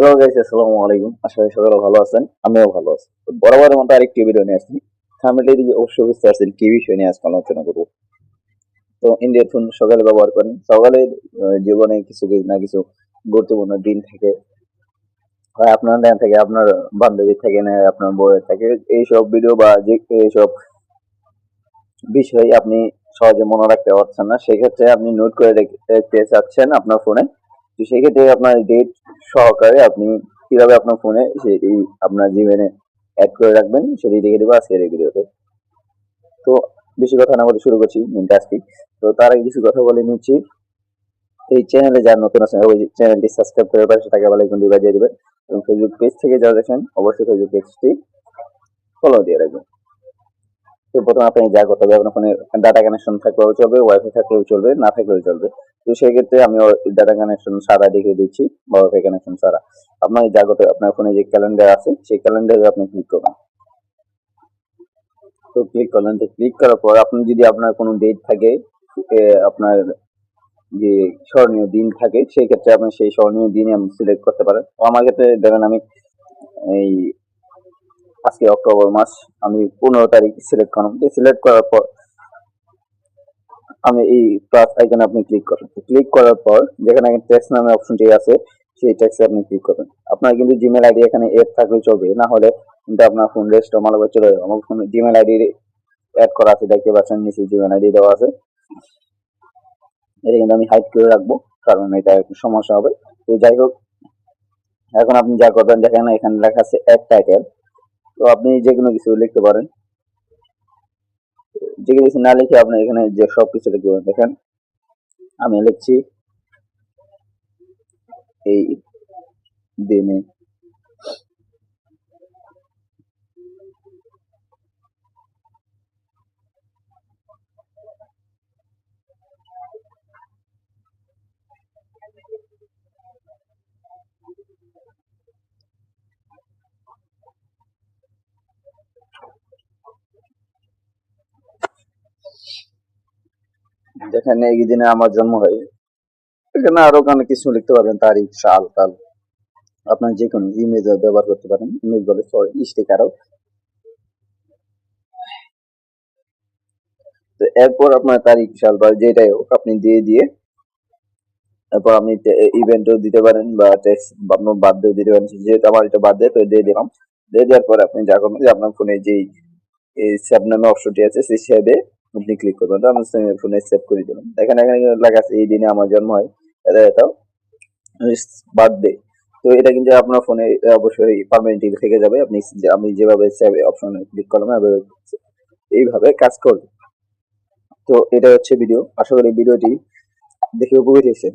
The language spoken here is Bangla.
হ্যালো গাইস আসসালামু আলাইকুম। আশা করি সকলে ভালো আছেন, আমিও ভালো আছি। তো বরাবরের মতো আরেকটি ভিডিও নিয়ে আসছি। থামলে দিকে অবশ্যই বুঝতে পারছেন কি বিষয় নিয়ে আজকে আলোচনা করব। তো ইন্ডিয়ার ফোন সকালে ব্যবহার করেন। সকালে জীবনে কিছু না কিছু গুরুত্বপূর্ণ দিন থাকে। হয় আপনার দেন থেকে, আপনার বান্ধবী থাকে, না আপনার বউয়ের থেকে। এইসব ভিডিও বা যে, এইসব বিষয় আপনি সহজে মনে রাখতে পারছেন না। সেক্ষেত্রে আপনি নোট করে রেখে- রাখতে চাচ্ছেন আপনার ফোনে তো সেক্ষেত্রে আপনার ডেট সহকারে আপনি কীভাবে আপনার ফোনে সেই আপনার জীবনে অ্যাড করে রাখবেন, সেটি দেখে দেবো আজকের এই ভিডিওতে তো। বেশি কথা না বলে শুরু করছি মেন কাজটি তো তার আগে কিছু কথা বলে নিচ্ছি। এই চ্যানেলে যারা নতুন আছেন ওই চ্যানেলটি সাবস্ক্রাইব করে পাশে টাকা বেলা আইকনটি বাজিয়ে দিবেন এবং ফেসবুক পেজ থেকে যারা দেখেন, অবশ্যই ফেসবুক পেজটি ফলো দিয়ে রাখবেন। তো প্রথমে আপনি যা করতে হবে, আপনার ফোনে ডাটা কানেকশন থাকলেও চলবে ওয়াইফাই থাকলেও চলবে, না থাকলেও চলবে। তো সেই ক্ষেত্রে আমি ডাটা কানেকশন সারা দেখিয়ে দিচ্ছি ওয়াইফাই কানেকশন সারা আপনার যা করতে আপনার ফোনে যে ক্যালেন্ডার আছে, সেই ক্যালেন্ডারে আপনি ক্লিক করবেন। তো ক্লিক করলেন, তো ক্লিক করার পর আপনি যদি আপনার কোনো ডেট থাকে আপনার যে স্মরণীয় দিন থাকে সেই ক্ষেত্রে আপনি সেই স্মরণীয় দিনে আপনি সিলেক্ট করতে পারেন। আমার ক্ষেত্রে ধরেন আমি এই আজকে অক্টোবর মাস, আমি পনেরো তারিখ সিলেক্ট করলাম। সিলেক্ট করার পর আমি এই প্লাস আইকনে আপনি ক্লিক করেন। ক্লিক করার পর যেখানে টেক্সট নামে অপশনটি আছে, সেই টেক্সটে আপনি ক্লিক করবেন। আপনার কিন্তু জিমেল আইডি এখানে এড থাকলে চলবে, না হলে কিন্তু আপনার ফোন রেস্ট মালাবে চলে যাবে। আমার ফোনে জিমেল আইডি অ্যাড করা আছে, দেখতে পাচ্ছেন, নিচে জিমেল আইডি দেওয়া আছে। এটা কিন্তু আমি হাইড করে রাখব, কারণ এটা একটু সমস্যা হবে। তো যাই হোক, এখন আপনি যা করবেন, দেখেন এখানে লেখা আছে অ্যাড টাইটেল তো আপনি যে কোনো কিছু লিখতে পারেন। যে আছে না লিখে আপনি এখানে যে সব কিছু লিখে পারেন দেখেন। আমি লিখছি, এই দিনে যেখানে এই দিনে আমার জন্ম হয়, এখানে আরও অনেক কিছু লিখতে পারবেন, তারিখ, সাল, কাল। আপনার যে কোনো ইমেজ ব্যবহার করতে পারেন ইমেজ বলে স্টিকারও তো এরপর আপনার তারিখ, সাল বা যেটাই হোক, আপনি দিয়ে দিয়ে এরপর আপনি ইভেন্টও দিতে পারেন বা টেক্সট আপনার বার্থডেও দিতে পারেন, যেহেতু আমার এটা বার্থডে তো দিয়ে দিলাম। দিয়ে দেওয়ার পর আপনি যা করবেন যে আপনার ফোনে যেই সেভ নামে অপশনটি আছে, সেই সেভে আপনি ক্লিক করবেন। তো আমি ফোনে সেভ করে দিলাম। দেখেন এখানে লেখা আছে, এই দিনে আমার জন্ম হয়। এটা এটাও বার্থডে তো এটা কিন্তু আপনার ফোনে অবশ্যই পারমানেন্টলি থেকে যাবে। আপনি আমি যেভাবে সেভ অপশনে ক্লিক করলাম এইভাবে কাজ করবে। তো এটা হচ্ছে ভিডিও আশা করি ভিডিওটি দেখে উপকৃত হয়েছেন।